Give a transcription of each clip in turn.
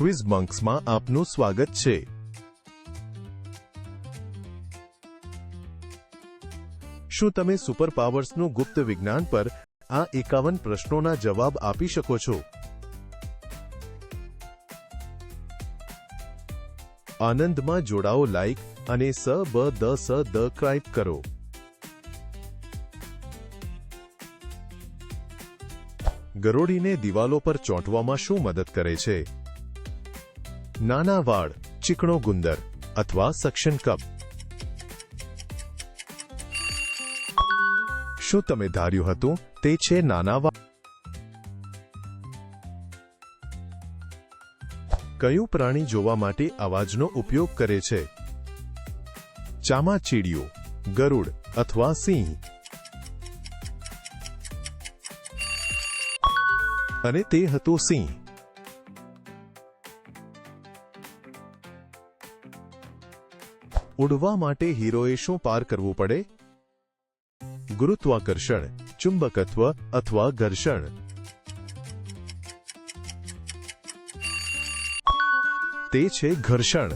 Quiz બંક્સમાં આપનું સ્વાગત છે. શું તમે સુપર પાવર્સનું ગુપ્ત વિજ્ઞાન પર આ એકાવન પ્રશ્નોના જવાબ આપી શકો છો? આનંદમાં જોડાઓ લાઇક અને સ, બ, દ, સ, દ ક્રાઇપ કરો. ગરોળીને દિવાલો પર ચોંટવામાં શું મદદ કરે છે? નાના વાળ, ચીકણો ગુંદર અથવા સક્શન કપ. શું તમે ધાર્યું હતું તે છે નાના વાળ? કયું પ્રાણી જોવા માટે અવાજનો ઉપયોગ કરે છે? ચામાચીડિયું, ગરુડ અથવા સિંહ? અને તે હતો સિંહ. ઉડવા માટે હીરોએ શું પાર કરવું પડે? ગુરુત્વાકર્ષણ, ચુંબકત્વ અથવા ઘર્ષણ? તે છે ઘર્ષણ.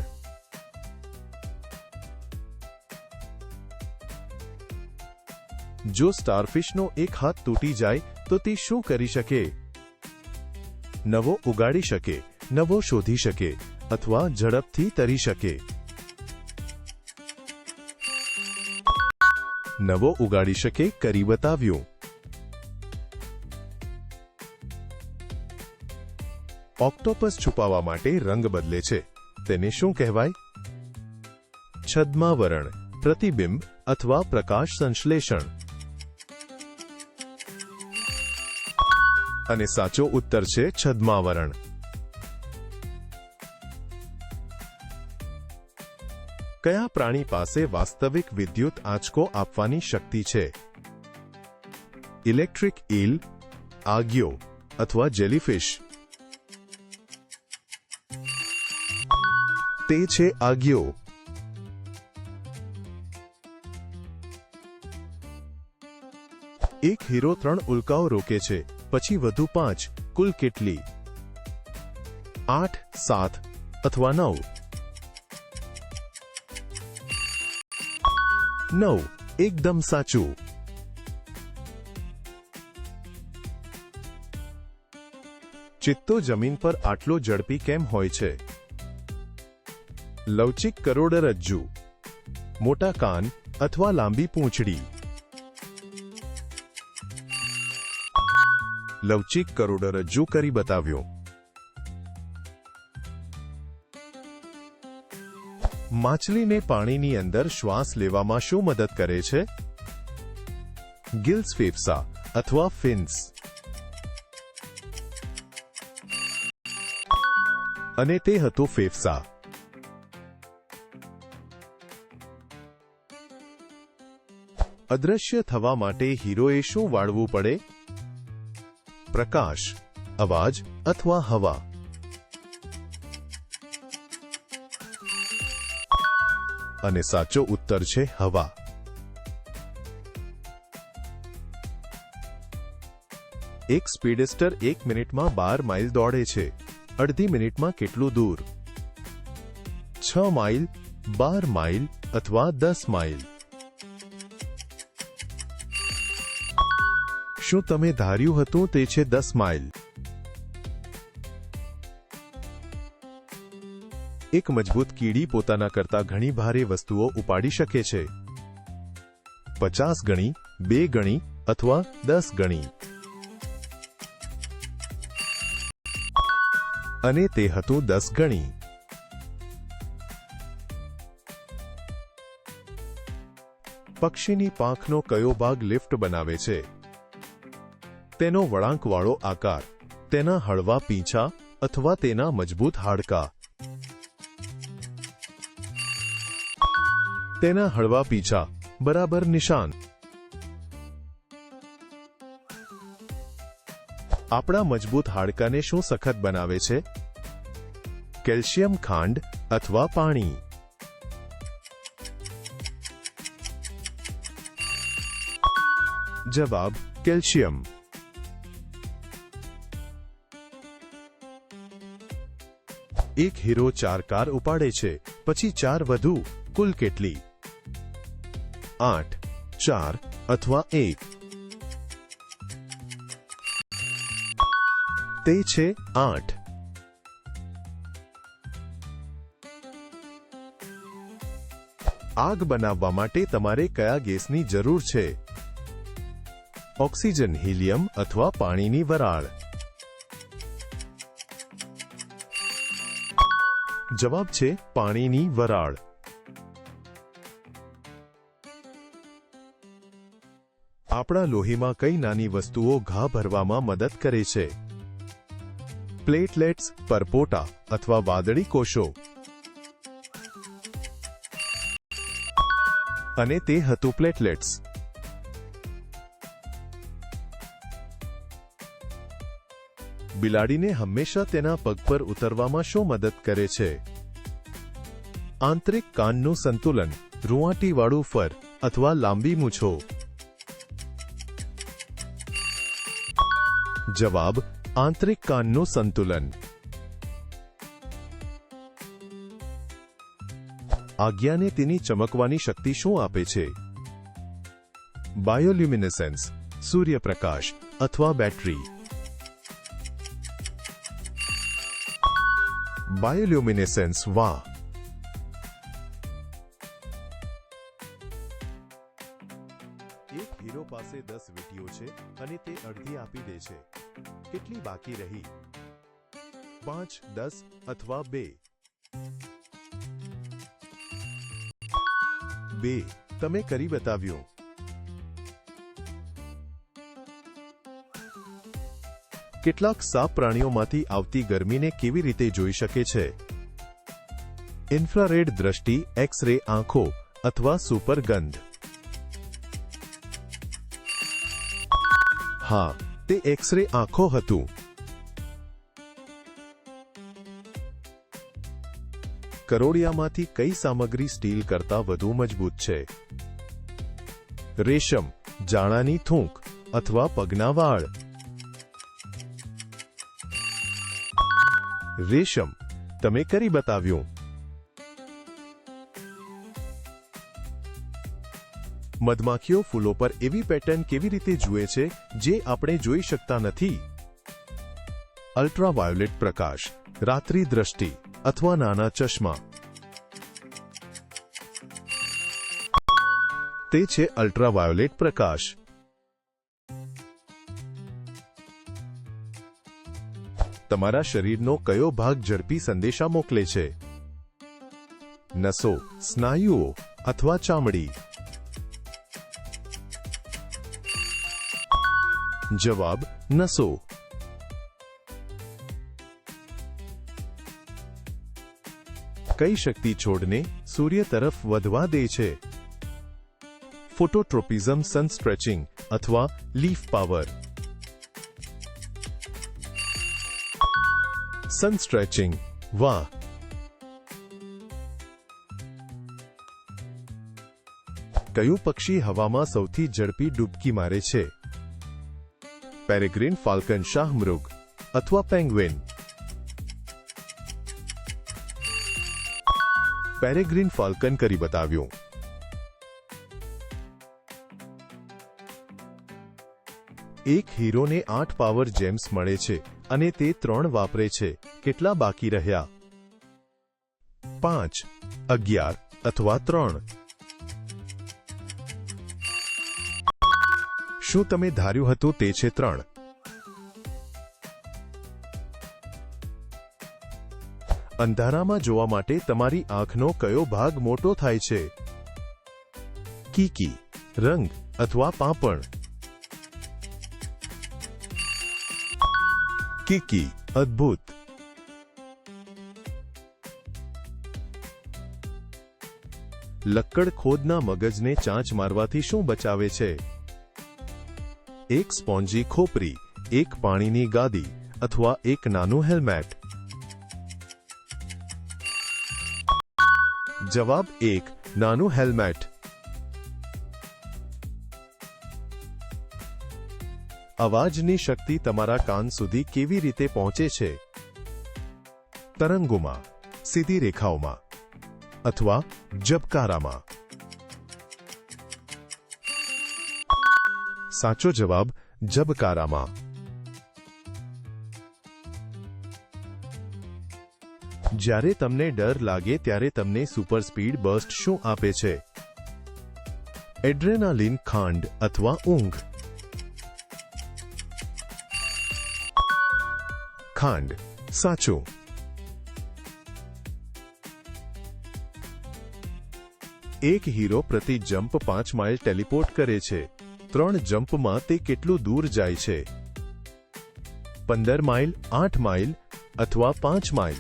જો સ્ટારફિશનો એક હાથ તૂટી જાય, તો તે શું કરી શકે? નવો ઉગાડી શકે, નવો શોધી શકે, અથવા ઝડપથી તરી શકે. નવો ઉગાડી શકે કરી બતાવ્યું. ઓક્ટોપસ છુપાવવા માટે રંગ બદલે છે. તેને શું કહેવાય? છદ્માવરણ, પ્રતિબિંબ અથવા પ્રકાશ સંશ્લેષણ. અને સાચો ઉત્તર છે છદ્માવરણ. કયા પ્રાણી પાસે વાસ્તવિક વિદ્યુત આંચકો આપવાની શક્તિ છે? ઇલેક્ટ્રિક ઈલ, આગિયો અથવા જેલીફિશ? તે છે આગિયો. એક હીરો ત્રણ ઉલ્કાઓ રોકે છે, પછી વધુ પાંચ, કુલ કેટલી? આઠ, સાત અથવા નવ? નવ એકદમ સાચું. ચિત્તો જમીન પર આટલો ઝડપી કેમ હોય છે? લવચિક કરોડરજ્જુ મોટા કાન અથવા લાંબી પૂંછડી. લવચિક કરોડરજ્જુ કરી બતાવ્યો. માછલીને પાણીની અંદર શ્વાસ લેવામાં શું મદદ કરે છે? ગિલ્સ ફેફસા અથવા ફિન્સ. અને તે હતું ફેફસા. અદ્રશ્ય થવા માટે હીરોએ શું વાળવું પડે? પ્રકાશ, અવાજ અથવા હવા. અને સાચો ઉત્તર છે હવા. એક સ્પીડસ્ટર એક મિનિટમાં બાર માઇલ દોડે છે. અડધી મિનિટમાં કેટલું દૂર? છ માઇલ, બાર માઇલ અથવા દસ માઇલ? શું તમે ધાર્યું હતું તે છે દસ માઇલ? એક મજબૂત કીડી પોતાના કરતા ઘણી ભારે વસ્તુઓ ઉપાડી શકે છે. પચાસ ગણી, બે ગણી અથવા દસ ગણી. અને તે હતું દસ ગણી. પક્ષીની પાંખનો કયો ભાગ લિફ્ટ બનાવે છે? તેનો વળાંકવાળો આકાર, તેના હળવા પીંછા અથવા તેના મજબૂત હાડકા. તેના હળવા પીછા, બરાબર નિશાન. આપણા મજબૂત હાડકાને શું સખત બનાવે છે? કેલ્શિયમ ખાંડ અથવા પાણી? જવાબ, કેલ્શિયમ. એક હીરો ચાર કાર ઉપાડે છે, પછી ચાર વધુ, કુલ કેટલી? આઠ, ચાર અથવા એક. તે છે આઠ. આગ બનાવવા માટે તમારે કયા ગેસની જરૂર છે? ઓક્સિજન, હિલિયમ અથવા પાણીની વરાળ? જવાબ છે પાણીની વરાળ. આપણા લોહીમાં કઈ નાની વસ્તુઓ ઘા ભરવામાં મદદ કરે છે? પ્લેટલેટ્સ, પરપોટા અથવા વાદળી કોષો. અને તે હતું પ્લેટલેટ્સ. બિલાડીને હંમેશા તેના પગ પર ઉતરવામાં શું મદદ કરે છે? આંતરિક કાનનું સંતુલન, રૂંવાટીવાળું ફર અથવા લાંબી મૂછો. જવાબ, આંતરિક કાનનું સંતુલન. આજ્ઞાને તેની ચમકવાની શક્તિ શું આપે છે? બાયોલ્યુમિનેસેન્સ, સૂર્યપ્રકાશ અથવા બેટરી. બાયોલ્યુમિનેસેન્સ, વાહ! એક હીરો પાસે દસ વીટીઓ છે અને તે અડધી આપી દે છે. કેટલી બાકી રહી? પાંચ, દસ અથવા બે? બે. તમે કરી બતાવ્યું. કેટલાક સાપ પ્રાણીઓમાંથી આવતી ગરમીને કેવી રીતે જોઈ શકે છે? ઇન્ફ્રારેડ દ્રષ્ટિ એક્સ રે આંખો અથવા સુપરગંધ. હા તે એક્સ રે આંખો હતું. કરોડિયામાંથી કઈ સામગ્રી સ્ટીલ કરતાં વધુ મજબૂત છે? રેશમ, જાણાની થૂંક અથવા પગના વાળ? રેશમ, તમે કરી બતાવ્યું. મધમાખીઓ ફૂલો પર એવી પેટર્ન કેવી રીતે જુએ છે જે આપણે જોઈ શકતા નથી? અલ્ટ્રાવાયોલેટ પ્રકાશ, રાત્રિ દ્રષ્ટિ અથવા નાના ચશ્મા. તે છે અલ્ટ્રાવાયોલેટ પ્રકાશ. તમારા શરીરનો કયો ભાગ ઝડપી સંદેશા મોકલે છે? નસો, સ્નાયુઓ અથવા ચામડી. જવાબ નસો કઈ શક્તિ છોડને સૂર્ય તરફ વધવા દે છે ફોટોટ્રોપિઝમ સન સ્ટ્રેચિંગ અથવા લીફ પાવર સન સ્ટ્રેચિંગ વાહ કયું પક્ષી હવામાં સૌથી ઝડપી ડૂબકી મારે છે પેરેગ્રીન ફાલ્કન શાહમૃગ અથવા પેંગ્વિન પેરેગ્રીન ફાલ્કન કરી બતાવ્યું એક હીરોને આઠ પાવર જેમ્સ મળે છે અને તે ત્રણ વાપરે છે કેટલા બાકી રહ્યા પાંચ અગિયાર અથવા ત્રણ શું તમે ધાર્યું હતું તે છે ત્રણ. અંધારામાં જોવા માટે તમારી આંખનો કયો ભાગ મોટો થાય છે? કીકી, રંગ અથવા પાપણ? કીકી, અદ્ભુત. લક્કડ ખોદના મગજને ચાંચ મારવાથી શું બચાવે છે? એક સ્પોન્જી ખોપરી, એક પાણીની ગાદી અથવા એક નાનું હેલ્મેટ. જવાબ એક, નાનું હેલ્મેટ. અવાજની શક્તિ તમારા કાન સુધી કેવી રીતે પહોંચે છે? તરંગોમાં, સીધી રેખાઓમાં અથવા જબકારામાં સાચો જવાબ જબકારામાં. જ્યારે તમને ડર લાગે ત્યારે તમને સુપર સ્પીડ બર્સ્ટ શું આપે છે? એડ્રેનાલિન ખાંડ અથવા ઊંઘ. ખાંડ, સાચું. એક હીરો પ્રતિ જમ્પ પાંચ માઇલ ટેલિપોર્ટ કરે છે. ત્રણ જમ્પમાં તે કેટલું દૂર જાય છે? પંદર માઇલ, આઠ માઇલ અથવા પાંચ માઇલ?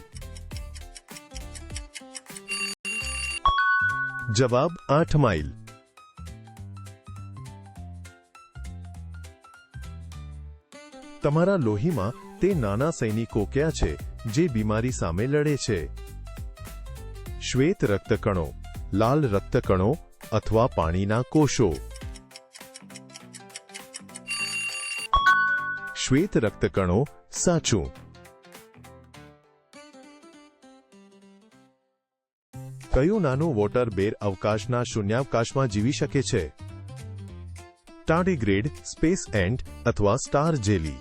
જવાબ, આઠ માઇલ. તમારા લોહીમાં તે નાના સૈનિકો ક્યાં છે જે બીમારી સામે લડે છે? શ્વેત રક્તકણો, લાલ રક્તકણો અથવા પાણીના કોષો? શ્વેત રક્તકણો સાચું. કયું નાનું વોટર બેર અવકાશના શૂન્યાવકાશમાં જીવી શકે છે? ટાર્ડિગ્રેડ સ્પેસ એન્ટ અથવા સ્ટાર જેલી?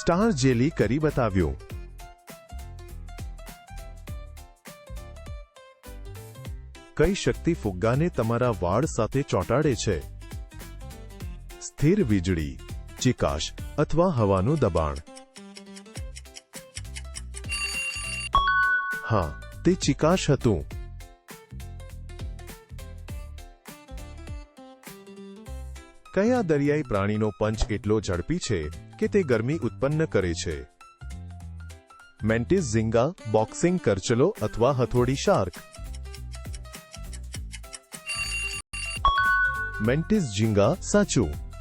સ્ટાર જેલી કરી બતાવ્યું. કઈ શક્તિ ફુગ્ગાને તમારા વાળ સાથે ચોંટાડે છે? સ્થિર વીજળી, ચિકાશ અથવા હવાનું દબાણ. હા, તે ચિકાશ હતું. કયા દરિયાઈ પ્રાણીનો પંચ એટલો ઝડપી છે કે તે ગરમી ઉત્પન્ન કરે છે? મેન્ટિસ ઝીંગા, બોક્સિંગ કરચલો અથવા હથોડી શાર્ક? મેન્ટિસ ઝીંગા સાચું.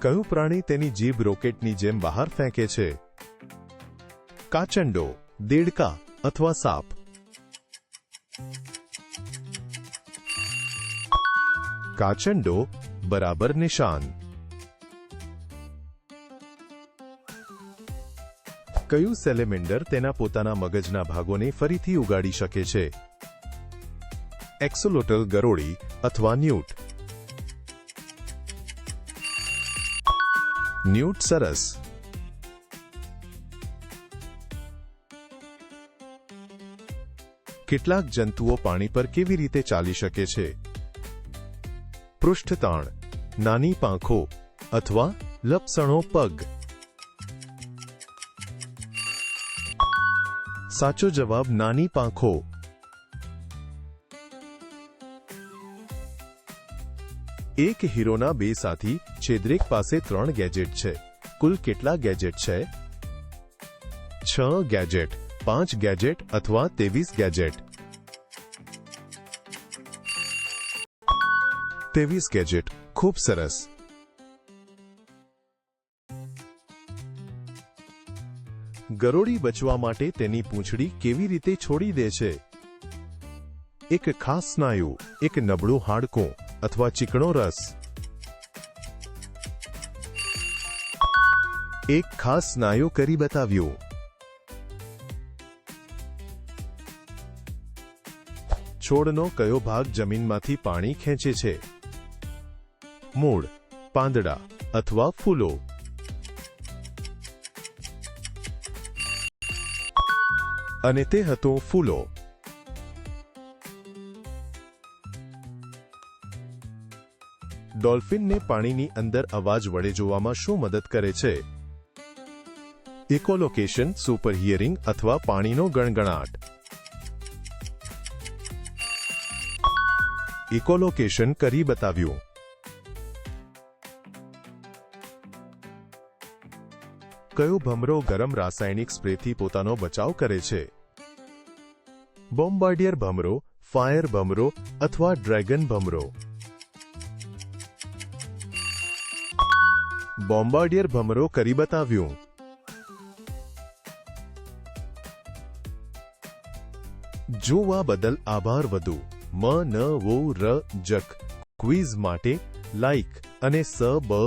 કયું પ્રાણી તેની જીભ રોકેટની જેમ બહાર ફેંકે છે? કાચંડો, દેડકા અથવા સાપ? કાચંડો બરાબર નિશાન. કયું સેલેમેન્ડર તેના પોતાના મગજના ભાગોને ફરીથી ઉગાડી શકે છે? એક્સોલોટલ ગરોળી અથવા ન્યૂટ. ન્યૂટ સરસ કેટલાક જંતુઓ પાણી પર કેવી રીતે ચાલી શકે છે? પૃષ્ઠતાણ, નાની પાંખો અથવા લપસણો પગ. સાચો જવાબ નાની પાંખો. એક હીરોના બે સાથી, છેદ્રેક પાસે ત્રણ ગેજેટ છે. કુલ કેટલા ગેજેટ છે? છ ગેજેટ, પાંચ ગેજેટ અથવા ત્રેવીસ ગેજેટ. ત્રેવીસ ગેજેટ, ખૂબ સરસ. ગરોળી બચવા માટે તેની પૂંછડી કેવી રીતે છોડી દે છે? એક ખાસ સ્નાયુ, એક નબળું હાડકું અથવા ચીકણો રસ. એક ખાસ સ્નાયુ કરી બતાવ્યું. છોડનો કયો ભાગ જમીનમાંથી પાણી ખેંચે છે? મૂળ, પાંદડા અથવા ફૂલો. અને તે હતો ફૂલો. ડોલ્ફિનને પાણીની અંદર અવાજ વડે જોવામાં શું મદદ કરે છે? ઇકોલોકેશન સુપર હિયરિંગ અથવા પાણીનો ગણગણાટ. ઇકોલોકેશન કરી બતાવ્યું. કયો ભમરો ગરમ રાસાયણિક સ્પ્રેથી પોતાનો બચાવ કરે છે? બોમ્બાર્ડિયર ભમરો, ફાયર ભમરો અથવા ડ્રેગન ભમરો. બોમ્બાર્ડિયર ભમરો કરી બતાવ્યું. જોવા બદલ આભાર વધુ. મ, ન, વો, ર, જક. ક્વિઝ માટે લાઇક અને સ, બ